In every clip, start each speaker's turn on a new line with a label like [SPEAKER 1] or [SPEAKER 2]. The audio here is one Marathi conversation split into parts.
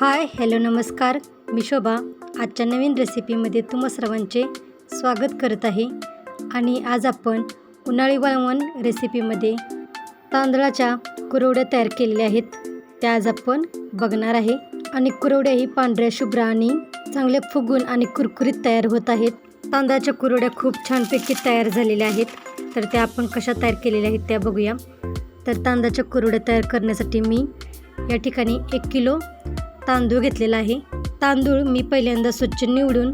[SPEAKER 1] हाय हॅलो नमस्कार. मी शोभा. आजच्या नवीन रेसिपीमध्ये तुम्हा सर्वांचे स्वागत करत आहे. आणि आज आपण उन्हाळी वळवण रेसिपीमध्ये तांदळाच्या कुरवड्या तयार केलेल्या आहेत. त्या आज आपण बघणार आहे. आणि कुरवड्या ही पांढऱ्या शुभ्र आणि चांगल्या फुगून आणि कुरकुरीत तयार होत आहेत. तांदळाच्या कुरवड्या खूप छानपैकी तयार झालेल्या आहेत. तर त्या आपण कशा तयार केलेल्या आहेत त्या बघूया. तर तांदळाच्या कुरवड्या तयार करण्यासाठी मी या ठिकाणी एक किलो तांदूळ घेतलेला आहे. तांदूळ मी पहिल्यांदा स्वच्छ निवडून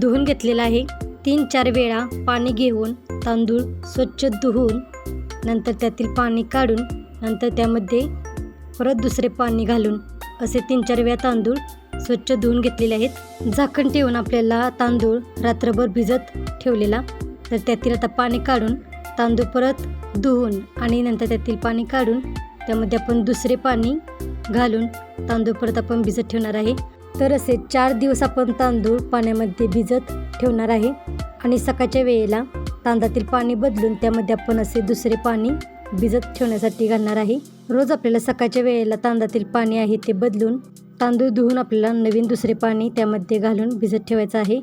[SPEAKER 1] धुवून घेतलेला आहे. तीन चार वेळा पाणी घेऊन तांदूळ स्वच्छ धुवून नंतर त्यातील पाणी काढून नंतर त्यामध्ये परत दुसरे पाणी घालून असे तीन चार वेळा तांदूळ स्वच्छ धुवून घेतलेले आहेत. झाकण ठेवून आपल्याला तांदूळ रात्रभर भिजत ठेवलेला. तर त्यातील आता पाणी काढून तांदूळ परत धुवून आणि नंतर त्यातील पाणी काढून त्यामध्ये आपण दुसरे पाणी घालून तांदूळ परत आपण भिजत ठेवणार आहे. तर असे चार दिवस आपण तांदूळ पाण्यामध्ये भिजत ठेवणार आहे. आणि सकाळच्या वेळेला तांदळातील पाणी बदलून त्यामध्ये आपण असे दुसरे पाणी भिजत ठेवण्यासाठी घालणार आहे. रोज आपल्याला सकाळच्या वेळेला तांदळातील पाणी आहे ते बदलून तांदूळ धुवून आपल्याला नवीन दुसरे पाणी त्यामध्ये घालून भिजत ठेवायचं आहे.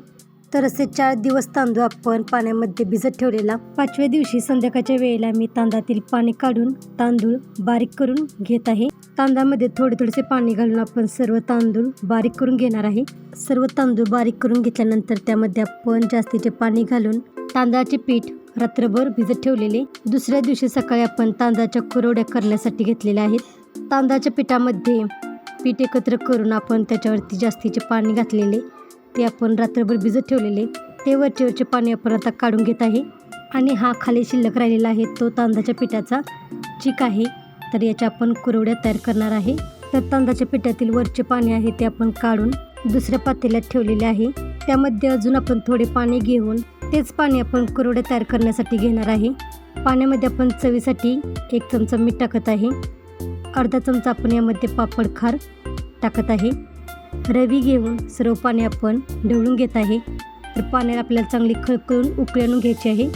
[SPEAKER 1] तर असे चार दिवस तांदूळ आपण पाण्यामध्ये भिजत ठेवलेला. पाचव्या दिवशी संध्याकाळच्या वेळेला मी तांदळातील पाणी काढून तांदूळ बारीक करून घेत आहे. तांदळामध्ये थोडे थोडेसे पाणी घालून आपण सर्व तांदूळ बारीक करून घेणार आहे. सर्व तांदूळ बारीक करून घेतल्यानंतर त्यामध्ये आपण जास्तीचे पाणी घालून तांदळाचे पीठ रात्रभर भिजत ठेवलेले. दुसऱ्या दिवशी सकाळी आपण तांदळाच्या कुरवड्या करण्यासाठी घेतलेल्या आहेत. तांदळाच्या पिठामध्ये पीठ एकत्र करून आपण त्याच्यावरती जास्तीचे पाणी घातलेले. ते आपण रात्रभर भिजत ठेवलेले ते वरचे वरचे पाणी आपण आता काढून घेत आहे. आणि हा खाली शिल्लक राहिलेला आहे तो तांदळाच्या पिठाचा. चिक आहे तर याच्या आपण कुरवड्या तयार करणार आहे. तर तांदळाच्या पिठातील वरचे पाणी आहे ते आपण काढून दुसऱ्या पातेल्यात ठेवलेले आहे. त्यामध्ये अजून आपण थोडे पाणी घेऊन तेच पाणी आपण कुरवड्या तयार करण्यासाठी घेणार आहे. पाण्यामध्ये आपण चवीसाठी एक चमचा मीठ टाकत आहे. अर्धा चमचा आपण यामध्ये पापड खार टाकत आहे. रवी घेऊन सर्व पाणी आपण ढवळून घेत आहे. तर पाण्याला आपल्याला चांगली खळखळून उकळून घ्यायची आहे.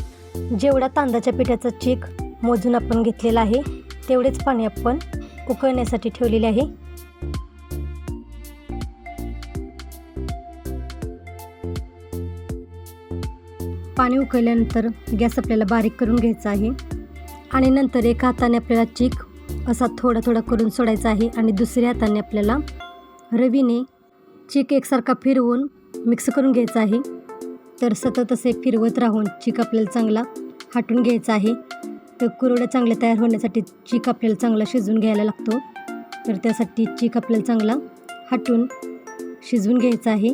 [SPEAKER 1] जेवढा तांदळाच्या पिठाचा चीक मोजून आपण घेतलेला आहे तेवढेच पाणी आपण उकळण्यासाठी ठेवलेले आहे. पाणी उकळल्यानंतर गॅस आपल्याला बारीक करून घ्यायचा आहे. आणि नंतर एका हाताने आपल्याला चीक असा थोडा थोडा करून सोडायचा आहे आणि दुसऱ्या हाताने आपल्याला रवीने चीक एकसारखा फिरवून मिक्स करून घ्यायचा आहे. तर सतत असे फिरवत राहून चीक आपल्याला चांगला हाटून घ्यायचा आहे. तर कुरवड्या चांगल्या तयार होण्यासाठी चीक आपल्याला चांगला शिजवून घ्यायला लागतो. तर त्यासाठी चीक आपल्याला चांगला हाटून शिजवून घ्यायचा आहे.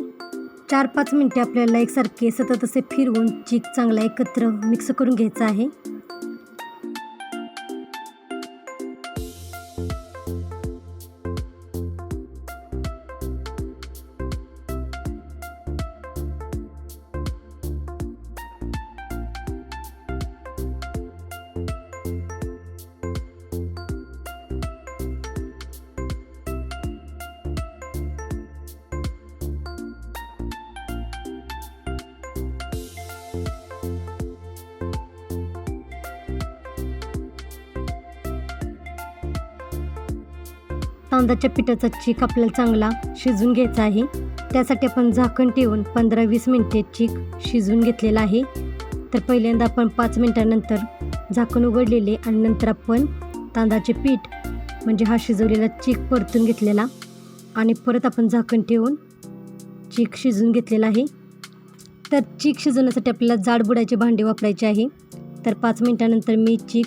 [SPEAKER 1] चार पाच मिनटे आपल्याला एकसारखे सतत असे फिरवून चीक चांगला एकत्र मिक्स करून घ्यायचा आहे. तांदळाच्या पिठाचा चीक आपल्याला चांगला शिजून घ्यायचा आहे. त्यासाठी आपण झाकण ठेवून पंधरा वीस मिनटे चीक शिजवून घेतलेला आहे. तर पहिल्यांदा आपण पाच मिनटानंतर झाकण उघडलेले आणि नंतर आपण तांदळाचे पीठ म्हणजे हा शिजवलेला चीक परतून घेतलेला आणि परत आपण झाकण ठेवून चीक शिजवून घेतलेला आहे. तर चीक शिजवण्यासाठी आपल्याला जाडबुडाचे भांडे वापरायचे आहे. तर पाच मिनटानंतर मी चीक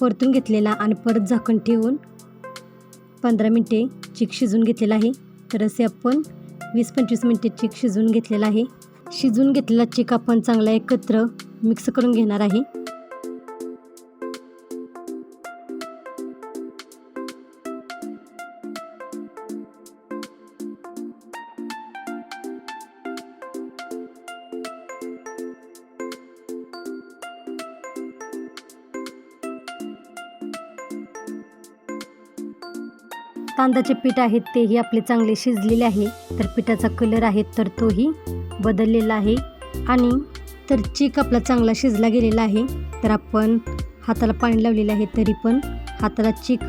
[SPEAKER 1] परतून घेतलेला आणि परत झाकण ठेवून पंधरा मिनटे चीक शिजून घेतलेला आहे. तर असे आपण वीस पंचवीस मिनटे चीक शिजवून घेतलेला आहे. शिजून घेतलेला चीक आपण चांगला एकत्र मिक्स करून घेणार आहे. तांदळाचे पीठ आहेत तेही आपले चांगले शिजलेले आहे. तर पिठाचा कलर आहे तर तोही बदललेला आहे. आणि तर चीक आपला चांगला शिजला गेलेला आहे. तर आपण हाताला पाणी लावलेलं आहे तरी पण हाताला चीक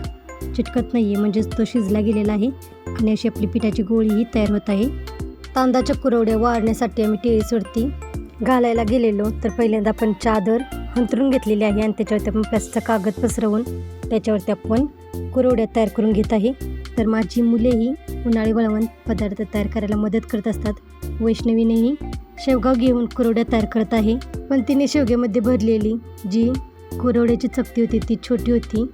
[SPEAKER 1] चिटकत नाही आहे म्हणजेच तो शिजला गेलेला आहे. आणि अशी आपली पिठाची गोळीही तयार होत आहे. तांदळाच्या कुरवड्या वाढण्यासाठी आम्ही टेळीसवरती घालायला गेलेलो तर पहिल्यांदा आपण चादर हंतरून घेतलेली आहे. आणि त्याच्यावरती आपण प्लॅस्टिकचा कागद पसरवून त्याच्यावरती आपण कुरवड्या तयार करून घेत आहे. तर माझी मुलेही उन्हाळी वळवण पदार्थ तयार करायला मदत करत असतात. वैष्णवीनेही शेवगाव घेऊन कुरवड्या तयार करत आहे. पण तिने शेवग्यामध्ये भरलेली जी कुरवड्याची चकती होती ती छोटी होती.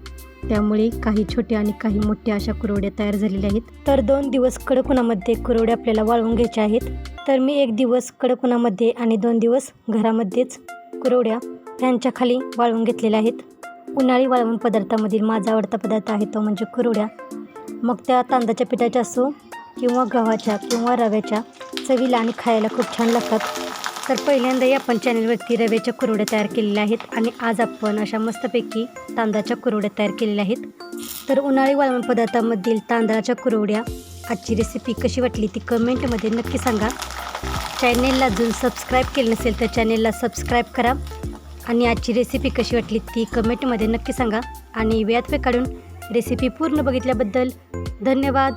[SPEAKER 1] त्यामुळे काही छोट्या आणि काही मोठ्या अशा कुरवड्या तयार झालेल्या आहेत. तर दोन दिवस कडक उन्हामध्ये कुरवड्या आपल्याला वाळवून घ्यायच्या आहेत. तर मी एक दिवस कडक उन्हामध्ये आणि दोन दिवस घरामध्येच कुरवड्या फॅनच्या खाली वाळवून घेतलेल्या आहेत. उन्हाळी वाळवण पदार्थामधील माझा आवडता पदार्थ आहे तो म्हणजे कुरुड्या मग त्या तांदळाच्या पिठाच्या असो किंवा गव्हाच्या किंवा रव्याच्या चवीला आणि खायला खूप छान लागतात. तर पहिल्यांदाही आपण चॅनलवरती रव्याच्या कुरवड्या तयार केलेल्या आहेत आणि आज आपण अशा मस्तपैकी तांदळाच्या कुरवड्या तयार केलेल्या आहेत. तर उन्हाळी वाळवण पदार्थामधील तांदळाच्या कुरवड्या आजची रेसिपी कशी वाटली ती कमेंटमध्ये नक्की सांगा. चॅनेलला अजून सबस्क्राईब केलं नसेल तर चॅनेलला सबस्क्राईब करा. आणि आजची रेसिपी कशी वाटली ती कमेंटमध्ये नक्की सांगा. आणि व्यात काढून रेसिपी पूर्ण बघितल्याबद्दल धन्यवाद.